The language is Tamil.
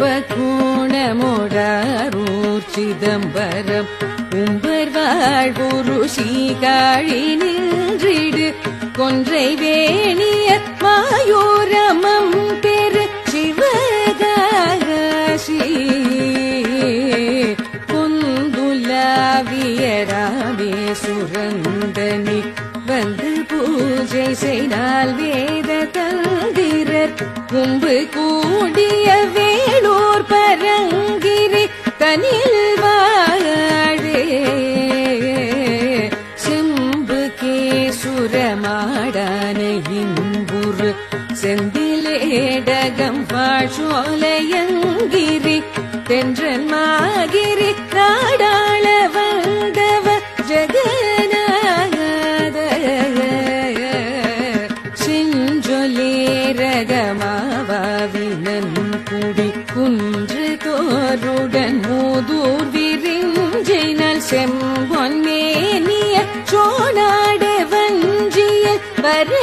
கும்பகோணமோடாரூர் சிதம்பரம் உம்பர் வாழ்வுரு சீகாழி நின்றிடு. கொன்றை வேணிய மாயோரமம் பெரு சிவகாசி. கொந்துலாவிய ராமே சுரந்தனி வந்து பூஜை செய்தால் வேத தந்திரர். கும்பு கூடிய கேசுரமாடான இன்புரு செந்திலேடகம் வாழ்சோலையங்கிரி தென்றன் மாகிரி நாடாள வந்தவ ஜெகநாத செஞ்சொலேரகமாவினன் குடி குன்று தோருடன் மூதூர் வரு